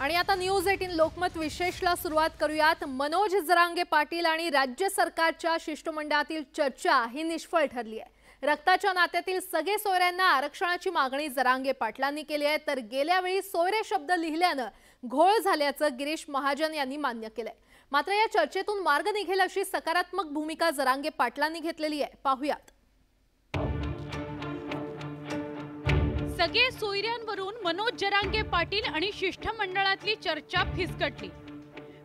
आणि आता news eighteen Lokmat विशेषला सुरुवात करूयात. मनोज जरांगे पाटील आणि राज्य सरकारच्या शिष्टमंडळातील चर्चा ही निष्फळ ठरली आहे. रक्ताच्या नात्यातील सगळे सोयऱ्यांना आरक्षणाची मागणी जरांगे पाटलांनी केली आहे. तर गेल्या वेळी सोयरे शब्द लिहिल्यानं घोळ झाल्याचं गिरीश महाजन यांनी मान्य केलंय. मात्र या चर्चेतून मार्ग निघेल अशी सकारात्मक भूमिका जरांगे पाटलांनी घेतलेली आहे. पाहुयात. सगळे सोयऱ्यांवरून मनोज जरांगे पाटील आणि शिष्टमंडळातली चर्चा फिसकटली.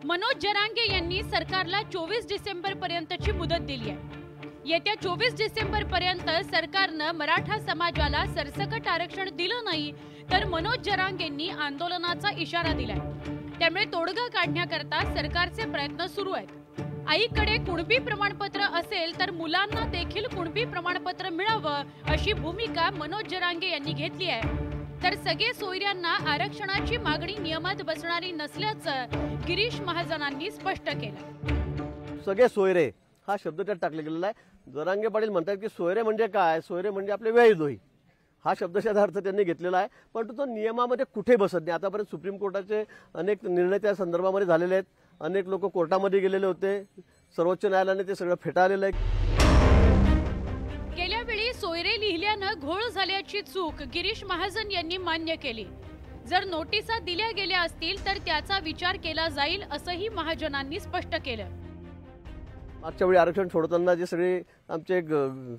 मनोज जरांगे यांनी सरकारला चोवीस डिसेंबर पर्यंतची मुदत दिली आहे. येत्या चोवीस डिसेंबर पर्यंत सरकारनं मराठा समाजाला सरसकट आरक्षण दिलं नाही तर मनोज जरांगेंनी आंदोलनाचा इशारा दिलाय. त्यामुळे तोडगा काढण्याकरता सरकारचे प्रयत्न सुरू आहेत. आईकडे कुणबी प्रमाणपत्र असेल तर मुलांना देखील कुणबी प्रमाणपत्र मिळावं अशी भूमिका मनोज जरांगे यांनी घेतली आहे. तर सगळे सोयऱ्यांना आरक्षणाची मागणी नियमात बसणारी नसल्याचं गिरीश महाजनांनी स्पष्ट केलं. सगळे सोयरे हा शब्द त्यात टाकला गेलेला आहे. जरांगे पाटील म्हणतात की सोयरे म्हणजे काय? सोयरे म्हणजे आपले वेळदोही हा शब्दशः अर्थ त्यांनी घेतलेला आहे. परंतु तो नियमामध्ये कुठे बसत नाही. आतापर्यंत सुप्रीम कोर्टाचे अनेक निर्णय त्या संदर्भामध्ये झालेले आहेत. अनेक लोक कोर्टामध्ये गेलेले होते. सर्वोच्च न्यायालयाने ते सगळं फेटाळलेलं आहे. गेल्या वेळी सोयरे लिहिल्यानं घोळ झाल्याची चूक गिरीश महाजन यांनी मान्य केली. जर नोटिसा दिल्या गेल्या असतील तर त्याचा विचार केला जाईल असंही महाजनांनी स्पष्ट केलं. मागच्या वेळी आरक्षण सोडताना जे सगळे आमचे ग-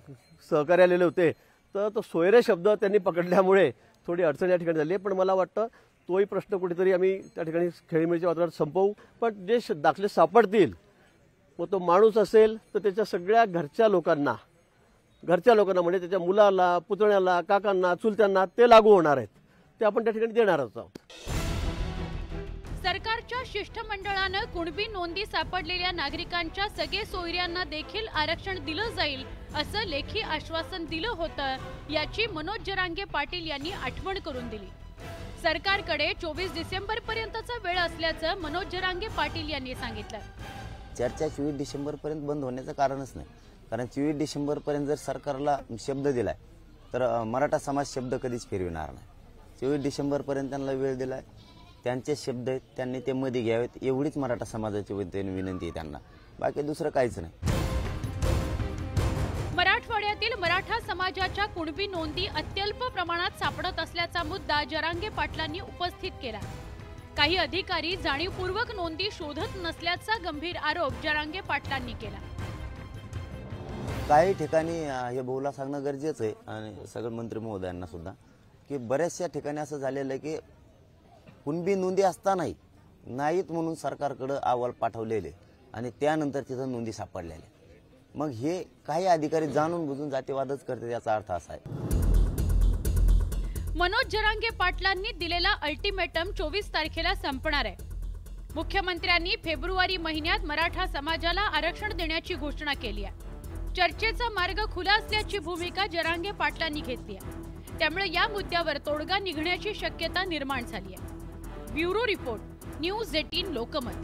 सहकारी आलेले होते तर तो सोयरे शब्द त्यांनी पकडल्यामुळे थोडी अडचण या ठिकाणी झाली पण मला वाटतं तोही प्रश्न कुठेतरी आम्ही त्या ठिकाणी खेळीमेळीच्या वातावरणात संपवू. पण जे श- दाखले सापडतील मग तो माणूस असेल तर त्याच्या सगळ्या घरच्या लोकांना घरच्या लोकांना म्हणजे त्याच्या मुलाला पुतण्याला काकांना चुलत्यांना ते लागू होणार आहेत. ते आपण त्या ठिकाणी देणारच आहोत. सरकारच्या शिष्टमंडळानं कुणबी नोंदी सापडलेल्या नागरिकांच्या सगळे सोयऱ्यांना देखील आरक्षण दिलं जाईल असं लेखी आश्वासन दिलं होतं याची मनोज जरांगे पाटील यांनी आठवण करून दिली. सरकारकडे चोवीस डिसेंबर पर्यंतचा वेळ असल्याचं मनोज जरांगे पाटील यांनी सांगितलं. चर्चा चोवीस डिसेंबरपर्यंत बंद होण्याचं कारणच नाही. कारण चोवीस डिसेंबरपर्यंत जर सरकारला शब्द दिलाय तर मराठा समाज शब्द कधीच फिरविणार नाही. चोवीस डिसेंबरपर्यंत त्यांना वेळ दिलाय त्यांचे शब्द आहेत त्यांनी ते मध्ये घ्यावेत एवढीच मराठा समाजाची विनंती आहे त्यांना. बाकी दुसरं काहीच नाही. मराठवाड्यातील मराठा समाजाच्या कुणबी नोंदी अत्यल्प प्रमाणात सापडत असल्याचा मुद्दा जरांगे पाटलांनी उपस्थित केला. काही अधिकारी जाणीवपूर्वक नोंदी शोधत नसल्याचा गंभीर आरोप जरांगे पाटलांनी केला. काही ठिकाणी हे बहुला सांगणं गरजेचं आहे आणि सगळं मंत्री महोदयांना सुद्धा की बऱ्याचशा ठिकाणी असं झालेलं आहे की कुणबी नोंदी असतानाही नाहीत म्हणून सरकारकडं अहवाल पाठवलेले आणि त्यानंतर तिथं नोंदी सापडलेल्या मग हे काही अधिकारी जाणून बुजून जातीवादच करते याचा अर्थ असा आहे. मनोज जरांगे पाटलांनी दिलेला अल्टिमेटम चोवीस तारखेला संपणार आहे. मुख्यमंत्र्यांनी फेब्रुवारी महिन्यात मराठा समाजाला आरक्षण देण्याची घोषणा केली आहे. चर्चेचा मार्ग खुला असल्याची भूमिका जरांगे पाटलांनी घेतली आहे. त्यामुळे या मुद्द्यावर तोडगा निघण्याची शक्यता निर्माण झाली आहे. Bureau report news eighteen Lokmat.